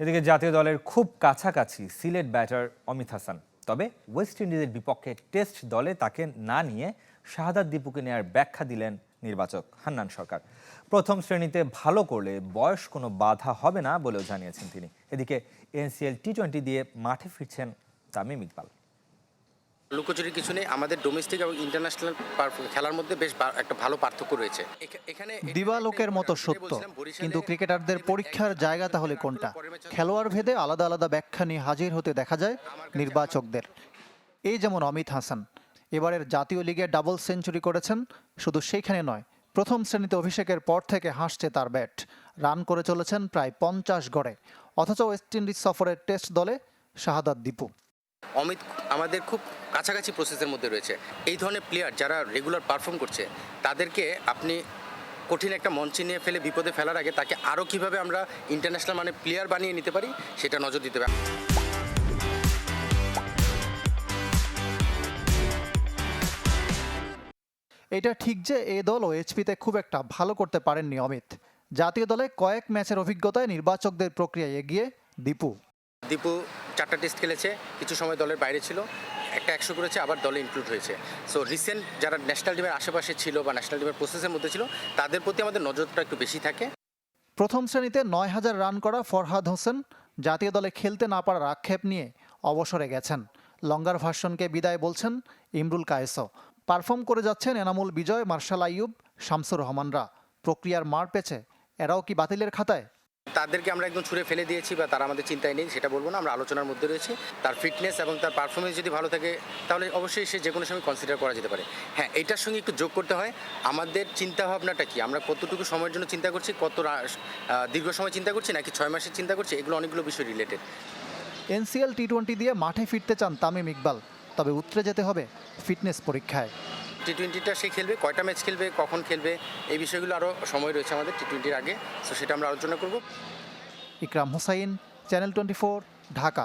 এদিকে জাতীয় দলের খুব কাছাকাছি সিলেট ব্যাটার অমিত হাসান। তবে ওয়েস্ট ইন্ডিজের বিপক্ষে টেস্ট দলে তাকে না নিয়ে শাহাদাত দীপুকে নেয়ার ব্যাখ্যা দিলেন নির্বাচক হান্নান সরকার। প্রথম শ্রেণীতে ভালো করলে বয়স কোনো বাধা হবে না বলেও জানিয়েছেন তিনি। এদিকে এনসিএল টি টোয়েন্টি দিয়ে মাঠে ফিরছেন তামিম ইকবাল। লুকোচুরি কিছু নেই। আমাদের ডোমেস্টিক এবং ইন্টারন্যাশনাল খেলার মধ্যে বেশ একটা ভালো পার্থক্য রয়েছে। এখা- এখানে দিবালোকের মতো সত্য কিন্তু ক্রিকেটারদের পরীক্ষার জায়গা তাহলে কোনটা? খেলোয়াড় ভেদে আলাদা আলাদা ব্যাখ্যা নিয়ে হাজির হতে দেখা যায় নির্বাচকদের। এই যেমন অমিত হাসান এবারের জাতীয় লিগে ডাবল সেঞ্চুরি করেছেন শুধু সেইখানে নয় প্রথম শ্রেণীতে অভিষেকের পর থেকে হাসছে তার ব্যাট রান করে চলেছেন প্রায় পঞ্চাশ গড়ে অথচ ওয়েস্ট ইন্ডিজ সফরের টেস্ট দলে শাহাদাত দীপু। অমিত আমাদের খুব কাছাকাছি প্রসেসের মধ্যে রয়েছে। এই ধরনের প্লেয়ার যারা রেগুলার পারফর্ম করছে তাদেরকে আপনি কঠিন একটা মঞ্চে নিয়ে ফেলে বিপদে ফেলার আগে তাকে আরও কীভাবে আমরা ইন্টারন্যাশনাল মানে প্লেয়ার বানিয়ে নিতে পারি সেটা নজর দিতে হবে। এটা ঠিক যে এ দল ও এইচপিতে খুব একটা ভালো করতে পারেননি অমিত। জাতীয় দলে কয়েক ম্যাচের অভিজ্ঞতায় নির্বাচকদের প্রক্রিয়ায় এগিয়ে দীপু। দীপু চারটা টেস্ট খেলেছে, কিছু সময় দলের বাইরে ছিল, একটা একশো করেছে, আবার দলে ইনক্লুড হয়েছে। সো রিসেন্ট যারা ন্যাশনাল টিমের আশেপাশে ছিল বা ন্যাশনাল টিমের প্রসেসের মধ্যে ছিল, তাদের প্রতি আমাদের নজরটা একটু বেশি থাকে। প্রথম শ্রেণীতে নয় হাজার রান করা ফরহাদ হোসেন জাতীয় দলে খেলতে না পারার আক্ষেপ নিয়ে অবসরে গেছেন। লঙ্গার ভার্সনকে বিদায় বলছেন ইমরুল কায়েসও পারফর্ম করে যাচ্ছেন এনামুল বিজয়, মার্শাল আইয়ুব, শামসুর রহমানরা। প্রক্রিয়ার মার পেছে, এরাও কি বাতিলের খাতায়? তাদেরকে আমরা একদম ছুঁড়ে ফেলে দিয়েছি বা তারা আমাদের চিন্তায় নেই, সেটা বলব না, আমরা আলোচনার মধ্যে রয়েছি। তার ফিটনেস এবং তার পারফরমেন্স যদি ভালো থাকে, তাহলে অবশ্যই সে যে কোনো সময় কনসিডার করা যেতে পারে। হ্যাঁ এটার সঙ্গে একটু যোগ করতে হয়। আমাদের চিন্তা ভাবনাটা কি? আমরা কতটুকু সময়ের জন্য চিন্তা করছি, কত দীর্ঘ সময় চিন্তা করছি, নাকি ছয় মাসের চিন্তা করছি, এগুলো অনেকগুলো বিষয় রিলেটেড এনসিএল টি টোয়েন্টি দিয়ে মাঠে ফিরতে চান তামিম ইকবাল, তবে উতরে যেতে হবে ফিটনেস পরীক্ষায়। টি টোয়েন্টিটা সে খেলবে, কয়টা ম্যাচ খেলবে, কখন খেলবে, এই বিষয়গুলো আরও সময় রয়েছে আমাদের টি টোয়েন্টির আগে। তো সেটা আমরা আলোচনা করব। Ikram Hossain channel twenty Dhaka.